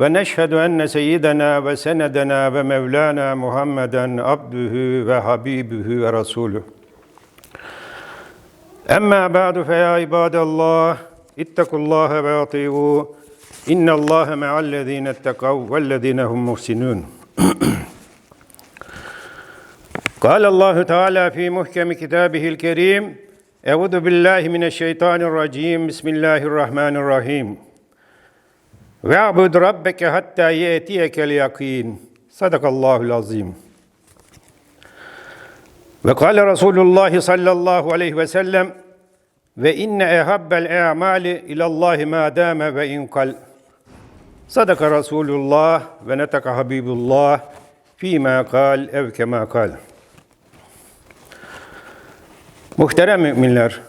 leh ve neşhedü enne seyyidena ve senedena ve mevlana Muhammeden abdühü ve habibühü ve rasulü. Emma ba'du fe ya ibadallah ittakullaha ve ati'u innallaha ma'allezine ettekav vellezine hum muhsinun. قال الله تعالى في محكم كتابه الكريم أعوذ بالله من الشيطان الرجيم بسم الله الرحمن الرحيم Ve'bud rabbeke hatta ye'tiyekel yakin. Sadakallahul azim. Ve kâle Resulullah sallallahu aleyhi ve sellem ve inne ehabbel e'mali ilallahi ma dâme ve inkal. Sadaka Resulullah ve netaka Habibullah fîmâ kal ev kemâ kal. Muhterem müminler,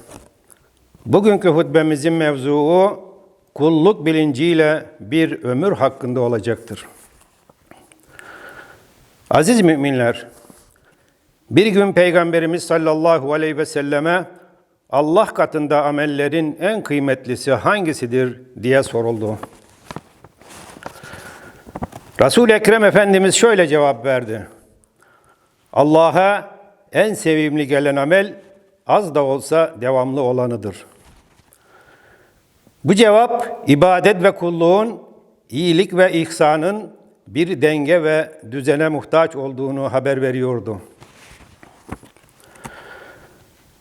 bugünkü hutbemizin mevzuu kulluk bilinciyle bir ömür hakkında olacaktır. Aziz müminler, bir gün Peygamberimiz sallallahu aleyhi ve selleme Allah katında amellerin en kıymetlisi hangisidir diye soruldu. Resul-i Ekrem Efendimiz şöyle cevap verdi. Allah'a en sevimli gelen amel az da olsa devamlı olanıdır. Bu cevap ibadet ve kulluğun, iyilik ve ihsanın bir denge ve düzene muhtaç olduğunu haber veriyordu.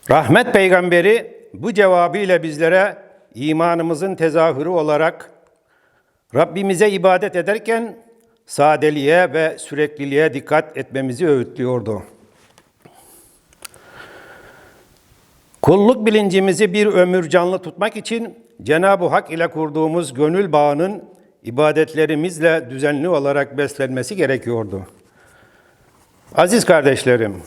Rahmet peygamberi bu cevabıyla bizlere imanımızın tezahürü olarak Rabbimize ibadet ederken sadeliğe ve sürekliliğe dikkat etmemizi öğütlüyordu. Kulluk bilincimizi bir ömür canlı tutmak için Cenab-ı Hak ile kurduğumuz gönül bağının ibadetlerimizle düzenli olarak beslenmesi gerekiyordu. Aziz kardeşlerim,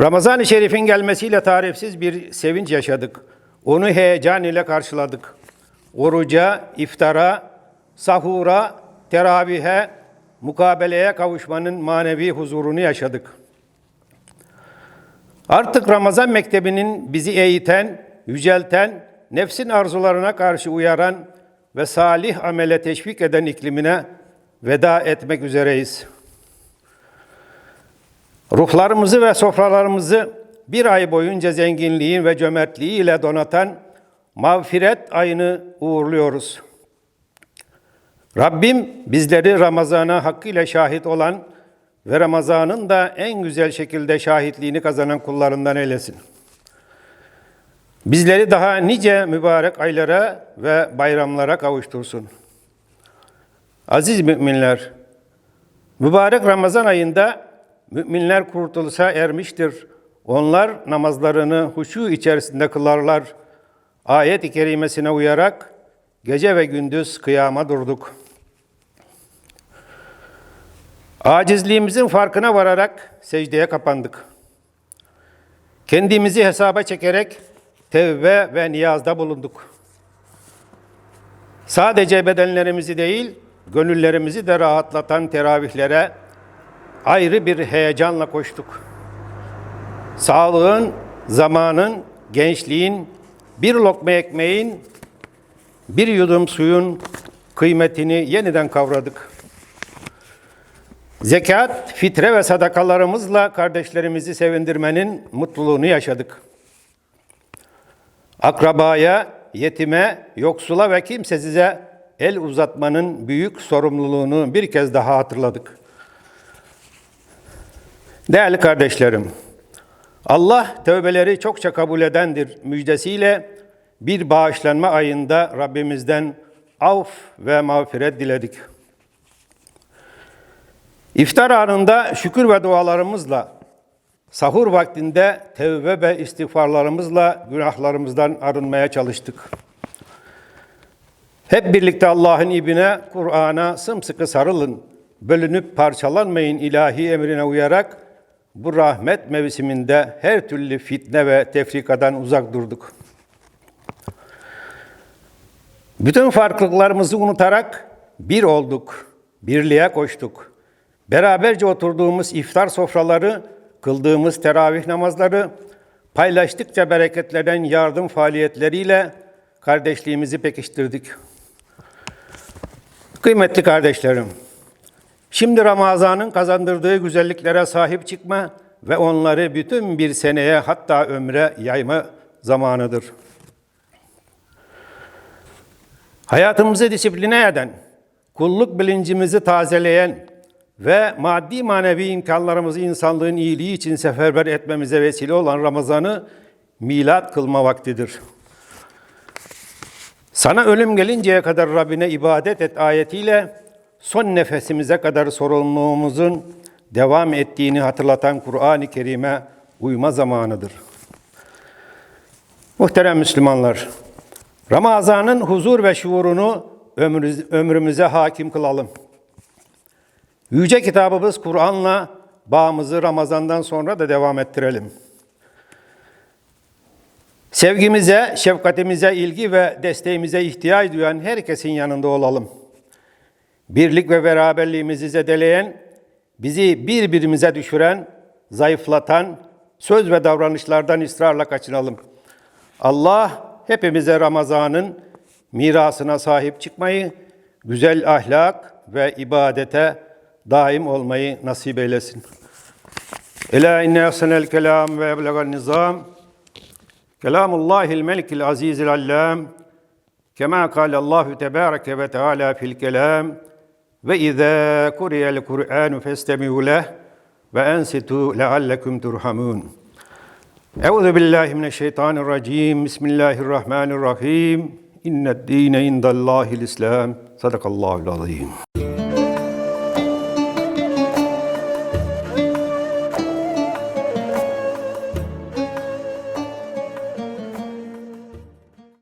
Ramazan-ı Şerif'in gelmesiyle tarifsiz bir sevinç yaşadık. Onu heyecan ile karşıladık. Oruca, iftara, sahura, teravihe, mukabeleye kavuşmanın manevi huzurunu yaşadık. Artık Ramazan mektebinin bizi eğiten, yücelten, nefsin arzularına karşı uyaran ve salih amele teşvik eden iklimine veda etmek üzereyiz. Ruhlarımızı ve sofralarımızı bir ay boyunca zenginliğin ve cömertliği ile donatan mağfiret ayını uğurluyoruz. Rabbim bizleri Ramazan'a hakkıyla şahit olan ve Ramazan'ın da en güzel şekilde şahitliğini kazanan kullarından eylesin. Bizleri daha nice mübarek aylara ve bayramlara kavuştursun. Aziz müminler, mübarek Ramazan ayında müminler kurtuluşa ermiştir. Onlar namazlarını huşu içerisinde kılarlar. Ayet-i kerimesine uyarak gece ve gündüz kıyama durduk.'' Acizliğimizin farkına vararak secdeye kapandık. Kendimizi hesaba çekerek tevbe ve niyazda bulunduk. Sadece bedenlerimizi değil, gönüllerimizi de rahatlatan teravihlere ayrı bir heyecanla koştuk. Sağlığın, zamanın, gençliğin, bir lokma ekmeğin, bir yudum suyun kıymetini yeniden kavradık. Zekat, fitre ve sadakalarımızla kardeşlerimizi sevindirmenin mutluluğunu yaşadık. Akrabaya, yetime, yoksula ve kimsesize el uzatmanın büyük sorumluluğunu bir kez daha hatırladık. Değerli kardeşlerim, Allah tövbeleri çokça kabul edendir müjdesiyle bir bağışlanma ayında Rabbimizden af ve mağfiret diledik. İftar anında şükür ve dualarımızla, sahur vaktinde tevbe ve istiğfarlarımızla günahlarımızdan arınmaya çalıştık. Hep birlikte Allah'ın ibine, Kur'an'a sımsıkı sarılın. Bölünüp parçalanmayın ilahi emrine uyarak bu rahmet mevsiminde her türlü fitne ve tefrikadan uzak durduk. Bütün farklılıklarımızı unutarak bir olduk, birliğe koştuk. Beraberce oturduğumuz iftar sofraları, kıldığımız teravih namazları, paylaştıkça bereketlenen yardım faaliyetleriyle kardeşliğimizi pekiştirdik. Kıymetli kardeşlerim, şimdi Ramazan'ın kazandırdığı güzelliklere sahip çıkma ve onları bütün bir seneye hatta ömre yayma zamanıdır. Hayatımızı disipline eden, kulluk bilincimizi tazeleyen ve maddi manevi imkanlarımızı insanlığın iyiliği için seferber etmemize vesile olan Ramazan'ı milat kılma vaktidir. Sana ölüm gelinceye kadar Rabbine ibadet et ayetiyle son nefesimize kadar sorumluluğumuzun devam ettiğini hatırlatan Kur'an-ı Kerim'e uyma zamanıdır. Muhterem Müslümanlar, Ramazan'ın huzur ve şuurunu ömrümüz- ömrümüze hakim kılalım. Yüce kitabımız Kur'an'la bağımızı Ramazan'dan sonra da devam ettirelim. Sevgimize, şefkatimize, ilgi ve desteğimize ihtiyaç duyan herkesin yanında olalım. Birlik ve beraberliğimizi zedeleyen, bizi birbirimize düşüren, zayıflatan söz ve davranışlardan ısrarla kaçınalım. Allah hepimize Ramazan'ın mirasına sahip çıkmayı, güzel ahlak ve ibadete daim olmayı nasip eylesin. Ela inne ahsenel kelam ve eblegal nizam. Kelamullahil melikil azizil allam. Kema kâle Allahu tebâreke ve teâlâ fil kelam. Ve izâ kuriyel Kur'anu festemi'u leh ve ensitu leallekum turhamun. Euzu billahi mineşşeytanirracim. Bismillahirrahmanirrahim. İnned dîne indallâhil İslam. Sadakallahul azîm.